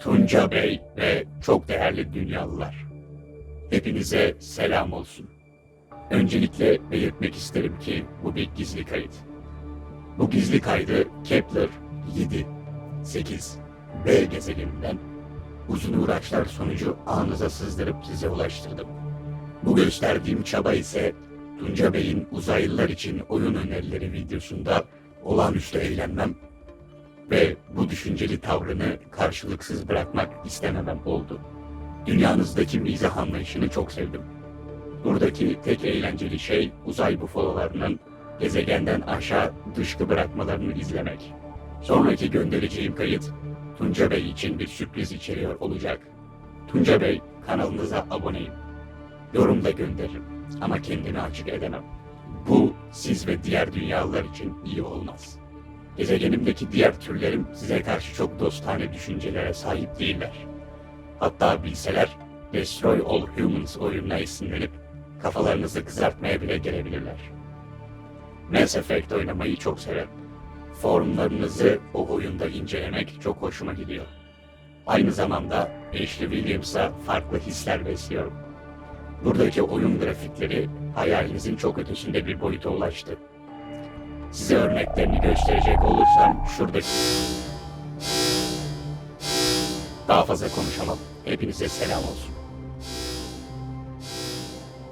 Tunca Bey ve çok değerli dünyalılar. Hepinize selam olsun. Öncelikle belirtmek isterim ki bu bir gizli kayıt. Bu gizli kaydı Kepler 7, 8, B gezegeninden uzun uğraşlar sonucu anıza sızdırıp size ulaştırdım. Bu gösterdiğim çaba ise Tunca Bey'in uzaylılar için oyun önerileri videosunda olağanüstü eğlenmem ve bu düşünceli tavrını karşılıksız bırakmak istememem oldu. Dünyanızdaki mizah anlayışını çok sevdim. Buradaki tek eğlenceli şey uzay bufalolarının gezegenden aşağı dışkı bırakmalarını izlemek. Sonraki göndereceğim kayıt Tunca Bey için bir sürpriz içeriyor olacak. Tunca Bey kanalınıza aboneyim. Yorum da gönderirim ama kendimi açık edemem. Bu siz ve diğer dünyalılar için iyi olmaz. Gezegenimdeki diğer türlerim size karşı çok dostane düşüncelere sahip değiller. Hatta bilseler Destroy All Humans oyununa esinlenip kafalarınızı kızartmaya bile gelebilirler. Mass Effect oynamayı çok severim. Forumlarınızı o oyunda incelemek çok hoşuma gidiyor. Aynı zamanda Ashley Williams'a farklı hisler besliyorum. Buradaki oyun grafikleri hayalinizin çok ötesinde bir boyuta ulaştı. Size örneklerini gösterecek olursam şuradaki... Daha fazla konuşamam. Hepinize selam olsun.